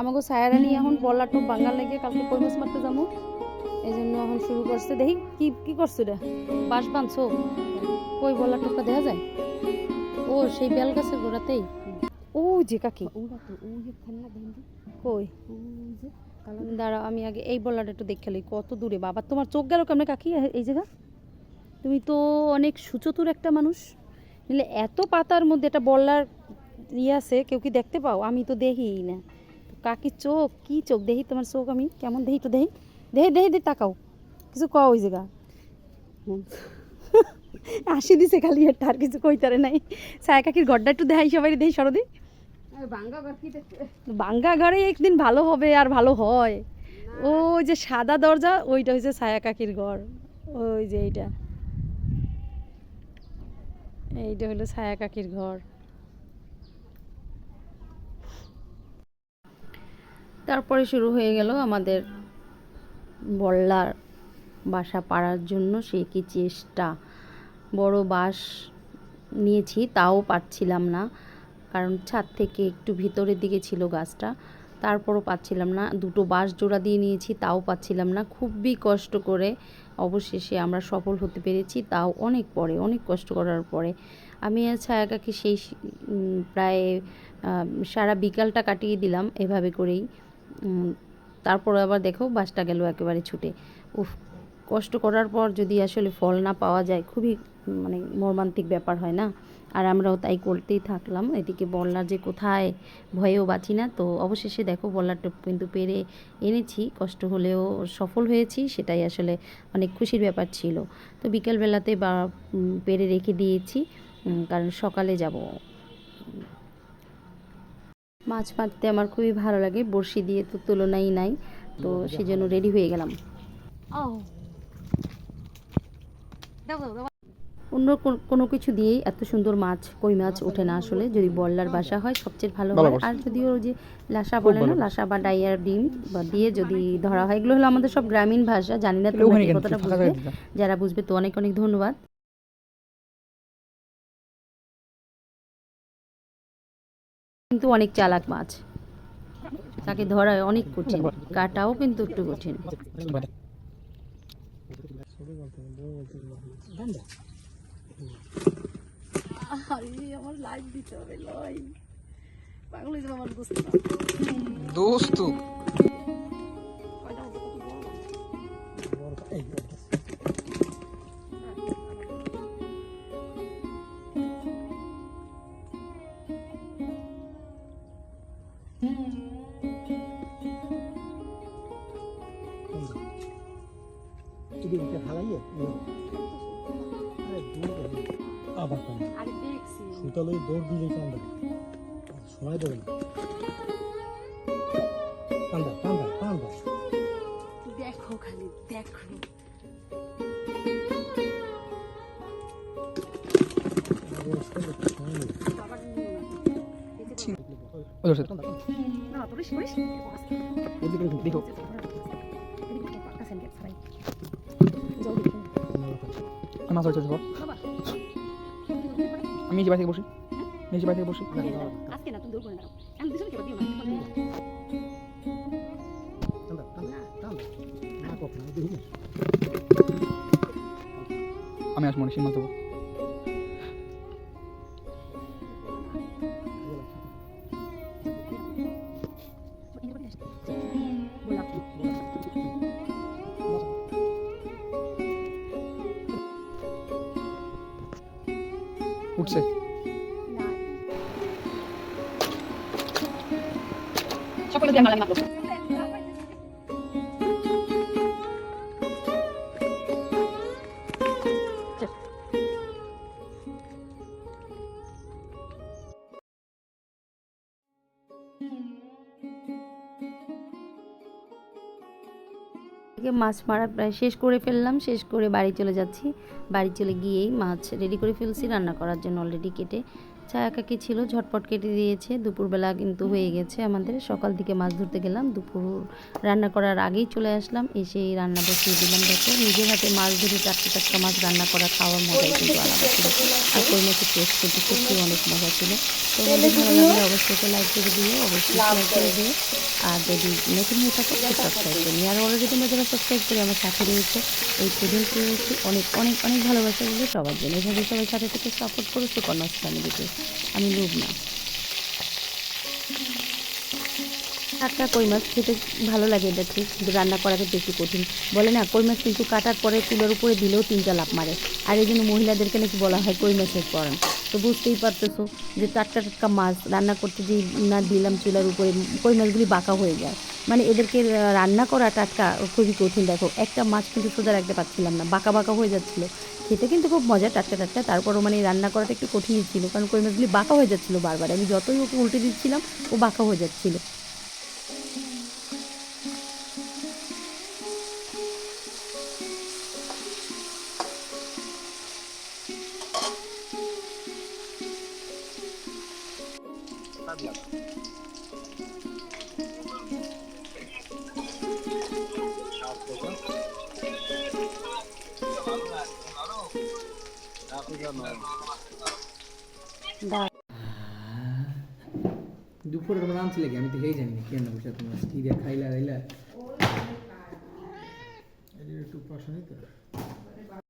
আমাকে সায়ারা এখন বলা টোপ বাঙ্গাল লেগে কালকে কই মাছ মারতে যাব এই জন্য এখন শুরু করছে। দেখি কি কি করছ রে? বাঁশ বাঁধছো? কই বলা টোপটা দেখা যায়? ও, সেই বেল গাছের গোড়াতেই। ও যে কাকি। কই? দাঁড়াও, আমি আগে এই বলাটা একটু দেখে লই, কত দূরে। বাবা, তোমার চোখ গেল কেমন কাকি? এই জায়গা? তুমি তো অনেক সুচতুর একটা মানুষ। নিলে এত পাতার মধ্যে একটা বল্লার ইয়ে আছে, কেউ কি দেখতে পাও? আমি তো দেখিই না। কাকির চোখ কি চোখ? দেখি তোমার চোখ আমি কেমন দেখি তো দেখি দেখি দেখি দেখি তাকাও। কিছু কও ওই জায়গা। আসি দিছে খালি একটা আর কিছু কইতারে নাই। সায়া কাকির ঘরটা একটু দেখাই সবাই দেখি সরদি। বাঙ্গা ঘর একদিন ভালো হবে আর ভালো হয়। ও যে সাদা দরজা ওইটা হচ্ছে সায়া কাকির ঘর। ওই যে এইটা। এইটা হলো ছায়া কাকির ঘর। তারপরে শুরু হয়ে গেল আমাদের বল্লার বাসা পাড়ার জন্য সে কি চেষ্টা। বড় বাঁশ নিয়েছি, তাও পারছিলাম না। কারণ ছাদ থেকে একটু ভিতরের দিকে ছিল গাছটা, তারপরও পাচ্ছিলাম না। দুটো বাঁশ জোড়া দিয়ে নিয়েছি, তাও পাচ্ছিলাম না। খুবই কষ্ট করে অবশেষে আমরা সফল হতে পেরেছি, তাও অনেক পরে, অনেক কষ্ট করার পরে। আমি আর ছায়াকাকে সেই প্রায় সারা বিকালটা কাটিয়ে দিলাম এভাবে করেই। তারপর আবার দেখো বাসটা গেল একেবারে ছুটে। উফ, কষ্ট করার পর যদি আসলে ফল না পাওয়া যায়, খুবই মানে মর্মান্তিক ব্যাপার হয় না? আর আমরাও তাই করতেই থাকলাম। এদিকে বললার যে কোথায়, ভয়েও বাঁচি না। তো অবশেষে দেখো বল্লারটা কিন্তু পেরে এনেছি। কষ্ট হলেও সফল হয়েছি, সেটাই আসলে অনেক খুশির ব্যাপার ছিল। তো বিকেলবেলাতে বা পেরে রেখে দিয়েছি। কারণ সকালে যাব। মাছ মারতে আমার খুবই ভালো লাগে বড়শি দিয়ে তো তুলনাই নাই তো সেজন্য রেডি হয়ে গেলাম। অন্য কোন- কোনো কিছু দিয়েই এত সুন্দর মাছ কই মাছ ওঠে না আসলে যদি বল্লার বাসা হয় সবচেয়ে ভালো হয়। আর যদি ওই যে লাসা বলে না লাসা বা ডাইয়ার ডিম বা দিয়ে যদি ধরা হয় এগুলো হলো আমাদের সব গ্রামীণ ভাষা জানি না তোমরা কি কতটা বুঝবে যারা বুঝবে তো অনেক অনেক ধন্যবাদ। কিন্তু অনেক চালাক মাছ। তাকে ধরা অনেক কঠিন কাটাও কিন্তু একটু কঠিন। আমার আমার বুঝতে দোস্ত আবার পানি আরে দৌড় দিলে কান্দা সময় দেবে না। কান্দা কান্দা কান্দা দেখো খালি দেখো। না পড়িস আমি মাছ বাড়ি থেকে বসি? নিচে বাড়ি থেকে বসি? আজকে না তুমি দূর করে দাও আমি দুজন কেটে দিও না। আমি আসব না দেবো উঠছে। সকলে থেকে মাছ মারা প্রায় শেষ করে ফেললাম, শেষ করে বাড়ি চলে যাচ্ছি। বাড়ি চলে গিয়েই মাছ রেডি করে ফেলছি, রান্না করার জন্য অলরেডি কেটে চা একাকি ছিল, ঝটপট কেটে দিয়েছে। দুপুরবেলা কিন্তু হয়ে গেছে আমাদের। সকাল থেকে মাছ ধরতে গেলাম। দুপুর রান্না করার আগেই চলে আসলাম। এসে এই রান্না বসিয়ে দিলাম। দেখো, নিজের হাতে মাছ ধরে চারটে চারটা মাছ রান্না করা খাওয়ার মজাই কিন্তু আলাদা ছিল। আর কই মাছের টেস্ট কিন্তু সত্যি অনেক মজা ছিল। তো ভালো লাগলে অবশ্যই লাইক করে দিও, অবশ্যই শেয়ার করে দিও। আর যদি নতুন হয়ে থাকো সাবস্ক্রাইব করে আর অলরেডি তোমরা যারা সাবস্ক্রাইব করে আমার সাথে রয়েছে, এই পর্যন্ত রয়েছে, অনেক অনেক অনেক ভালোবাসা বলে সবার জন্য। এভাবে সবাই সাথে থেকে সাপোর্ট করো সুকন্যা ফ্যামিলিকে আমি লোভ না। টাটকা কই মাছ খেতে ভালো লাগে এটা ঠিক, কিন্তু রান্না করা বেশি কঠিন। বলে না, কই মাছ কিন্তু কাটার পরে চুলার উপরে দিলেও তিনটা লাভ মারে। আর এই জন্য মহিলাদেরকে নাকি বলা হয় কই মাছের পরান তো বুঝতেই পারতেছো যে টাটকা টাটকা মাছ রান্না করতে যে না দিলাম চুলার উপরে, কই মাছগুলি বাঁকা হয়ে যায়। মানে এদেরকে রান্না করা টাটকা খুবই কঠিন। দেখো, একটা মাছ কিন্তু সোজা রাখতে পারছিলাম না, বাঁকা বাঁকা হয়ে যাচ্ছিল। খেতে কিন্তু খুব মজা টাটকা টাটকা, তারপরও মানে রান্না করাটা একটু কঠিনই ছিল, কারণ কই মাছগুলি বাঁকা হয়ে যাচ্ছিল বারবার। আমি যতই ওকে উল্টে দিচ্ছিলাম, ও বাঁকা হয়ে যাচ্ছিল। দুপুরে তোমরা আনছিলে কি? আমি তো হেই জানি না কি রান্না করছে তোমরা কি দিয়ে খাইলা